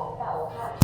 ของเ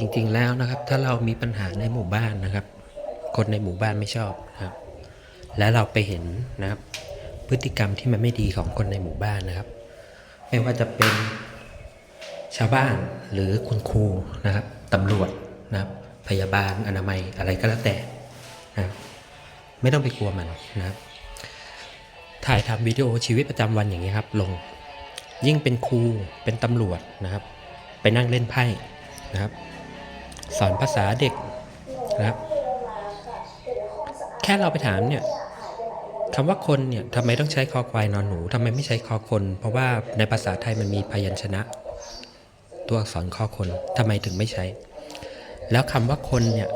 จริงๆแล้วนะครับ ถ้าเรามีปัญหาในหมู่บ้านนะครับ คนในหมู่บ้านไม่ชอบนะครับ และเราไปเห็นนะครับ พฤติกรรมที่มันไม่ดีของคนในหมู่บ้านนะครับ ไม่ว่าจะเป็นชาวบ้านหรือคุณครูนะครับตำรวจนะครับ พยาบาลอนามัยอะไรก็แล้วแต่นะครับไม่ต้องไปกลัวมันนะครับ ถ่ายทำวิดีโอชีวิตประจำวันอย่างนี้ครับ ลงยิ่งเป็นครูเป็นตำรวจนะครับ ไปนั่งเล่นไพ่นะครับ สอนภาษาเด็กนะครับ แค่เราไปถามเนี่ยคำว่าคนเนี่ยทำไมต้องใช้คอควายนอนหนูทำไมไม่ใช้คอคน เพราะว่าในภาษาไทยมันมีพยัญชนะ ตัวอักษรคอคนทำไมถึงไม่ใช้ แล้วคำว่าคนเนี่ย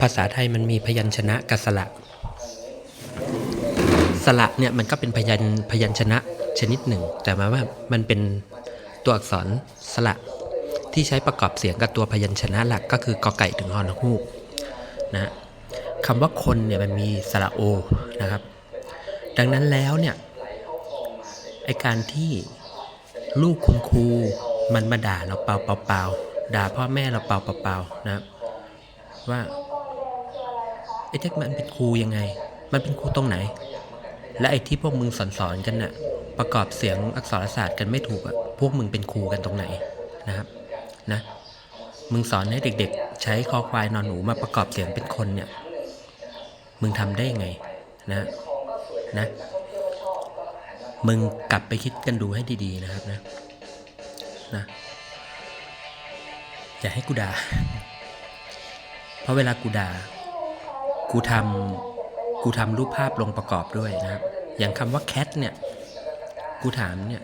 ภาษาไทยมันมีพยัญชนะกับสระสระเนี่ยมันก็เป็นพยัญพยัญชนะชนิดหนึ่ง แต่หมายว่ามันเป็นตัวอักษรสระ ที่ใช้ประกอบเสียงกับตัวพยัญชนะหลักก็คือกอไก่ถึงฮอนฮูกนะคำว่าคนเนี่ยมันมีสระโอนะครับ ดังนั้นแล้วเนี่ยไอการที่ลูกคุณครูมันมาด่าเราเปล่าเปล่าด่าพ่อแม่เราเปล่าเปล่านะครับว่าไอ้แจ็คมันเป็นครูยังไง มันเป็นครูตรงไหน และไอ้ที่พวกมึงสอนสอนกันน่ะประกอบเสียงอักษรศาสตร์กันไม่ถูกอะพวกมึงเป็นครูกันตรงไหนนะครับ นะ มึงสอนให้เด็กๆ ใช้คอควายนอนหนูมาประกอบเสียงเป็นคนเนี่ย มึงทำได้ยังไงนะนะ มึงกลับไปคิดกันดูให้ดีๆนะครับนะนะอย่าให้กูด่า เพราะเวลากูด่า กูทำกูทำรูปภาพลงประกอบด้วยนะครับ อย่างคำว่าแคทเนี่ย กูถามเนี่ย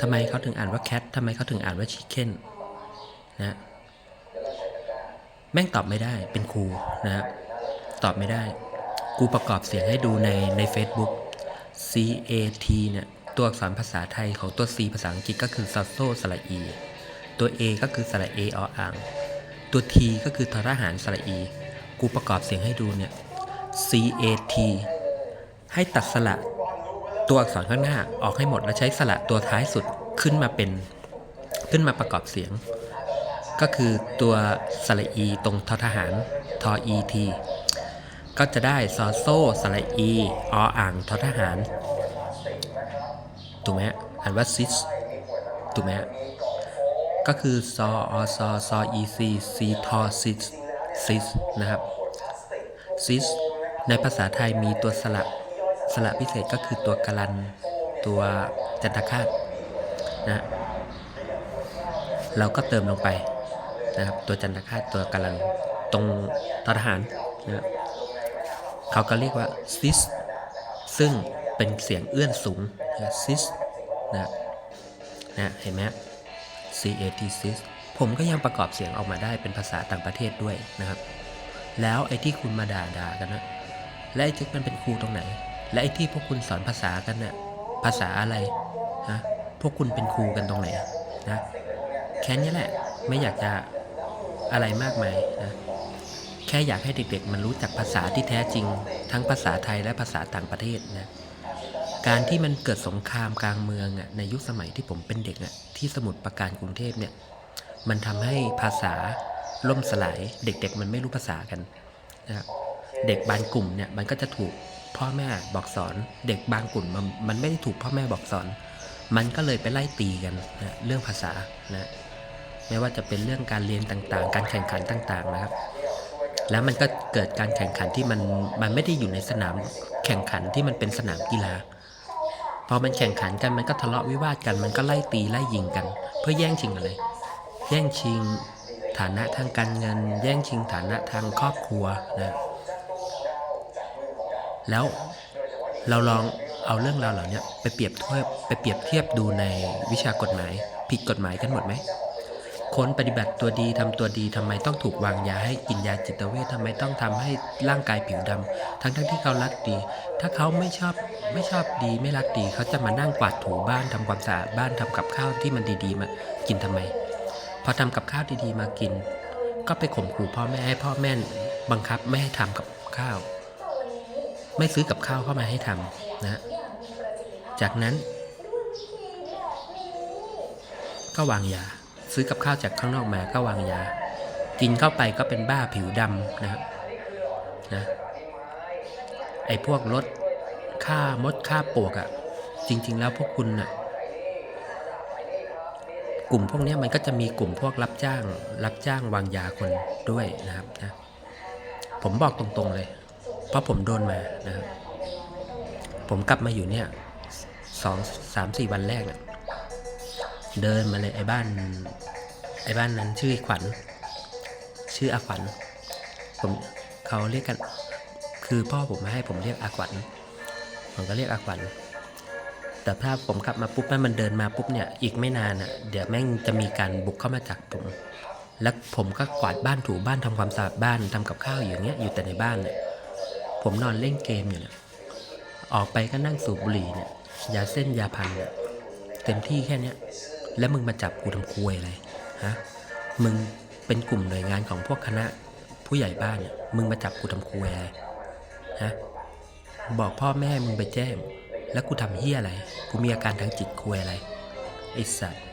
ทำไมเขาถึงอ่านว่าแคททำไมเขาถึงอ่านว่าชิคเก้นนะแม่งตอบไม่ได้เป็นครูนะครับตอบไม่ได้ กูประกอบเสียงให้ดูในใน Facebook C A T เนี่ย ตัวอักษรภาษาไทยของตัว C ภาษาอังกฤษก็คือซอโซสระอี ตัว A ก็คือสระเอออ่าง ตัว T ก็คือทรหารสระอี กูประกอบเสียงให้ดูเนี่ย C A T ให้ตัดสระ ตัวอักษรข้างหน้าออกให้หมดแล้วใช้สระตัวท้ายสุดขึ้นมาเป็นขึ้นมาประกอบเสียง ก็คือตัวสระอีตรงทอทหารทออีทีก็จะได้ซอโซสระอีออ่างทอทหารถูกไหมอ่านว่าซิสถูกไหมก็คือซออซอซออีซีซีทอซิสซิสนะครับซิสในภาษาไทยมีตัวสระ สระพิเศษก็คือตัวกลัน ตัวจันทคาตนะเราก็เติมลงไปนะครับ ตัวจันทคาตตัวกำลังตรงททหารนะเขาก็เรียกว่าซิสซึ่งเป็นเสียงเอื้อนสูงซิสนะนะเห็นไหม C A T sis ผมก็ยังประกอบเสียงออกมาได้เป็นภาษาต่างประเทศด้วยนะครับ แล้วไอ้ที่คุณมาด่าด่ากันนะและไอ้ที่มันเป็นครูตรงไหน และไอ้ที่พวกคุณสอนภาษากันเนี่ยภาษาอะไรนะพวกคุณเป็นครูกันตรงไหนนะแค่นี้แหละไม่อยากจะอะไรมากมายนะแค่อยากให้เด็กๆ มันรู้จักภาษาที่แท้จริง ทั้งภาษาไทยและภาษาต่างประเทศนะการที่มันเกิดสงครามกลางเมืองอะในยุคสมัยที่ผมเป็นเด็กอะที่สมุทรปราการกรุงเทพเนี่ยมันทำให้ภาษาล่มสลายเด็กๆ มันไม่รู้ภาษากันนะครับเด็กบางกลุ่มเนี่ยมันก็จะถูก พ่อแม่บอกสอนเด็กบางกลุ่มมันมันไม่ได้ถูกพ่อแม่บอกสอน มันก็เลยไปไล่ตีกันนะเรื่องภาษานะไม่ว่าจะเป็นเรื่องการเรียนต่างๆ การแข่งขันต่างๆนะครับ แล้วมันก็เกิดการแข่งขันที่มันมันไม่ได้อยู่ในสนามแข่งขันที่มันเป็นสนามกีฬาพอมันแข่งขันกันมันก็ทะเลาะวิวาทกันมันก็ไล่ตีไล่ยิงกัน เพื่อแย่งชิงอะไร แย่งชิงฐานะทางการเงิน แย่งชิงฐานะทางครอบครัวนะ แล้วเราลองเอาเรื่องราวเหล่านี้ไปเปรียบเทียบไปเปรียบเทียบดูในวิชากฎหมาย ผิดกฎหมายกันหมดไหมคนปฏิบัติตัวดีทำตัวดีทำไมต้องถูกวางยาให้กินยาจิตเวชทำไมต้องทำให้ร่างกายผิวดำทั้งทั้งที่เขารักดี ถ้าเขาไม่ชอบไม่ชอบดีไม่รักดี เขาจะมานั่งกวาดถูบ้านทำความสะอาดบ้านทำกับข้าวที่มันดีๆมากินทำไม พอทำกับข้าวดีๆมากิน ก็ไปข่มขู่พ่อแม่ให้พ่อแม่บังคับไม่ให้ทำกับข้าว ไม่ซื้อกับข้าวเข้ามาให้ทำนะจากนั้น ก็วางยา ซื้อกับข้าวจากข้างนอกมาก็วางยา กินเข้าไปก็เป็นบ้าผิวดำนะครับนะไอ้พวกรถฆ่ามดฆ่าปลวกอะ่ะ จริง ๆ แล้วพวกคุณน่ะกลุ่มพวกนี้มันก็จะมีกลุ่มพวกรับจ้าง รับจ้างวางยาคนด้วยนะครับนะผมบอกตรงๆเลย เพราะผมโดนมานะครับผมกลับมาอยู่เนี่ยสองสามสี่วันแรกเนี่ยเดินมาเลยไอ้บ้าน ไอ้บ้านนั้นชื่อขวัญ ชื่ออาขวัญ ผมเขาเรียกกัน คือพ่อผมมาให้ผมเรียกอาขวัญผมก็เรียกอาขวัญแต่ถ้าผมกลับมาปุ๊บแม่มันเดินมาปุ๊บเนี่ยอีกไม่นานอะเดี๋ยวแม่งจะมีการบุกเข้ามาจับผม แล้วผมก็กวาดบ้านถูบ้านทำความสะอาดบ้านทำกับข้าวอย่างเงี้ยอยู่แต่ในบ้านเนี่ย ผมนอนเล่นเกมอยู่เนี่ย ออกไปก็นั่งสูบบุหรี่เนี่ย ยาเส้นยาพันเนี่ยเต็มที่แค่เนี้ย แล้วมึงมาจับกูทำควยอะไรฮะ มึงเป็นกลุ่มหน่วยงานของพวกคณะผู้ใหญ่บ้านเนี่ย มึงมาจับกูทำควยอะไรฮะ บอกพ่อแม่มึงไปแจ้ง แล้วกูทำเฮี้ยอะไร กูมีอาการทางจิตควยอะไรไอสัตว์